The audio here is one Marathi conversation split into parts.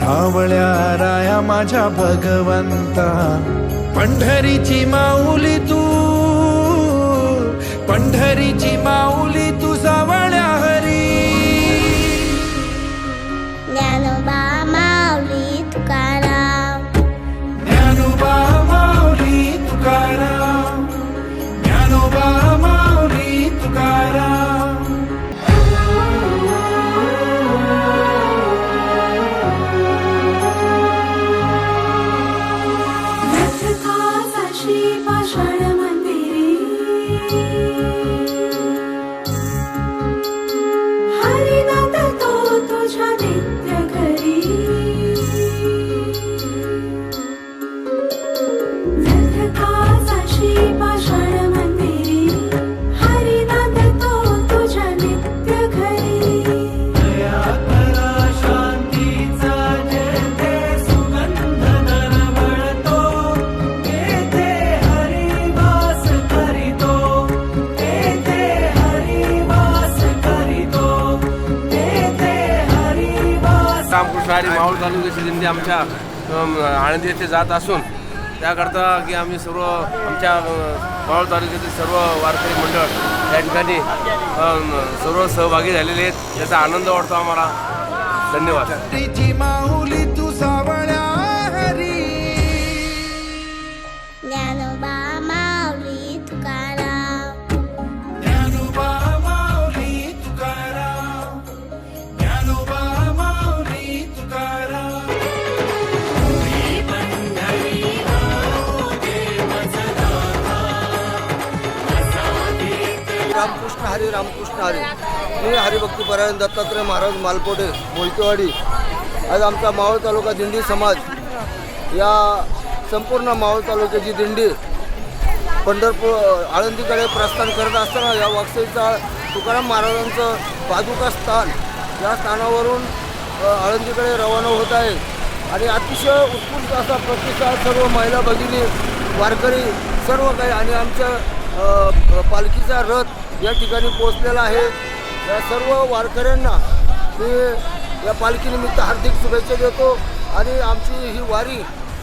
सावळ्या राया माझ्या भगवंता. पंढरीची माऊली तू पंढरीची मा आणि रामकृष्ण तालुक्याची मावळ दिंडी आमच्या अम, येथे जात असून त्याकरता की आम्ही सर्व आमच्या अ, मावळ तालुक्यातील सर्व वारकरी मंडळ या ठिकाणी सर्व सहभागी झालेले आहेत. त्याचा आनंद वाटतो आम्हाला. धन्यवाद. हरी रामकृष्ण हरी. मी हरिभक्तीपरायण दत्तात्रय महाराज मालपोटे मोहितेवाडी आज आमचा मावळ तालुका दिंडी समाज या संपूर्ण मावळ तालुक्याची दिंडी पंढरपूर आळंदीकडे प्रस्थान करत असताना या वाकसाईचा तुकाराम महाराजांचं पादुका स्थान या स्थानावरून आळंदीकडे रवाना होत आहे. आणि अतिशय उत्कृष्ट असा प्रतिसाद सर्व महिला भगिनी वारकरी सर्व काही आणि आमच्या पालखीचा रथ या ठिकाणी पोहोचलेला आहे. या सर्व वारकऱ्यांना मी या पालखीनिमित्त हार्दिक शुभेच्छा देतो आणि आमची ही वारी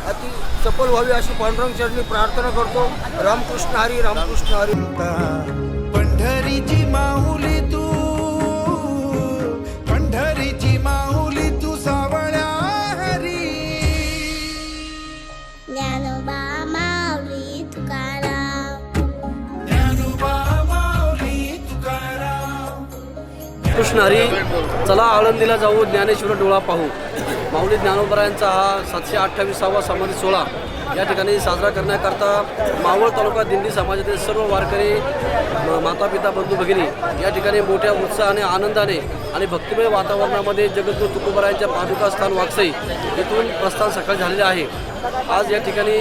अति सफल व्हावी अशी पांडुरंग चरणी प्रार्थना करतो. रामकृष्ण हरी रामकृष्ण हरी. पंढरीची माऊली तू कृष्ण हरी चला आळंदीला जाऊ ज्ञानेश्वर डोळा पाहू. माऊली ज्ञानोबरायांचा हा सातशे अठ्ठावीसावा समाधी सोहळा या ठिकाणी साजरा करण्याकरता मावळ तालुका दिंडी समाजातील सर्व वारकरी माता पिता बंधू भगिनी या ठिकाणी मोठ्या उत्साहाने आनंदाने आणि भक्तिमय वातावरणामध्ये जगद्गुरू तुकोबरायांच्या पादुका स्थान वाकसई येथून प्रस्थान सकाळी झालेले आहे. आज या ठिकाणी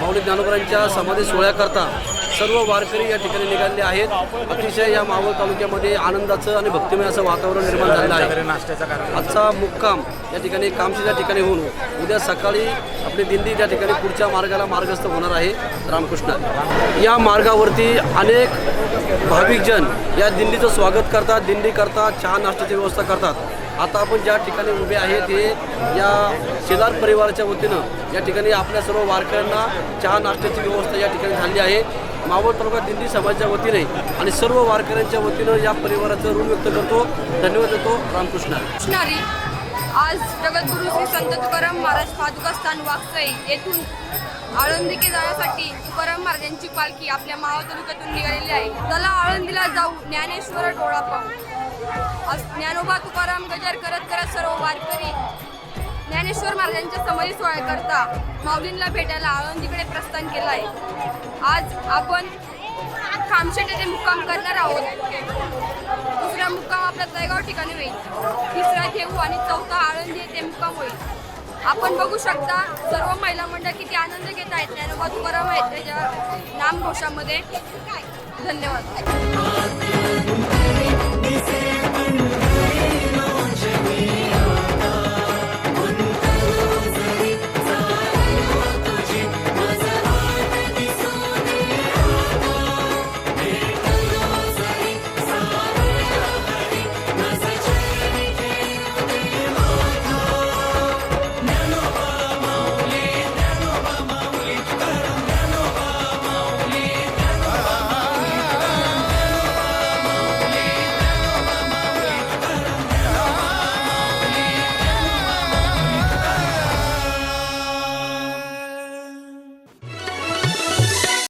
माऊली ज्ञानोबरांच्या समाधी सोहळ्याकरता सर्व वारकरी या ठिकाणी निघालेले आहेत. अतिशय या मावळ तालुक्यामध्ये आनंदाचं आणि भक्तिमय असं वातावरण निर्माण झालेलं आहे. आजचा मुक्काम या ठिकाणी कामशेच्या ठिकाणी होऊन उद्या सकाळी आपली दिंडी त्या ठिकाणी पुढच्या मार्गाला मार्गस्थ होणार आहे. रामकृष्ण. या मार्गावरती अनेक भाविकजन या दिंडीचं स्वागत करतात दिंडी करतात चहा नाश्त्याची व्यवस्था करतात. आता आपण ज्या ठिकाणी उभे आहेत हे या शेजार परिवाराच्या वतीनं या ठिकाणी आपल्या सर्व वारकऱ्यांना चहा नाश्त्याची व्यवस्था या ठिकाणी झाली आहे. मावळ तालुका दिंडी समाजाच्या वतीने आणि सर्व वारकऱ्यांच्या वतीनं या परिवाराचं ऋण व्यक्त करतो. धन्यवाद देतो. रामकृष्ण. कृष्णारी आज जगद्गुरु श्री संत तुकाराम महाराज पादुका स्थान वाकसई येथून आळंदीके जाण्यासाठी तुकाराम महाराजांची पालखी आपल्या मावळ तालुक्यातून निघालेली आहे. चला आळंदीला जाऊ. ज्ञानेश्वर डोळा पाहू. आज ज्ञानोबा तुकाराम गजर करत करत सर्व वारकरी ज्ञानेश्वर महाराजांच्या समाधी सोहळ्याकरता माऊलींना भेटायला आळंदीकडे प्रस्थान केलं आहे आज आपण खामशेट येथे मुक्काम करणार आहोत. दुसरा मुक्काम आपला तळेगाव ठिकाणी होईल. तिसरा घेऊ आणि चौथा आळंदी येथे मुक्काम होईल. आपण बघू शकता सर्व महिला मंडळ किती आनंद घेत आहेत. ज्ञानोबा तुकाराम आहेत त्याच्या नामघोषामध्ये. धन्यवाद.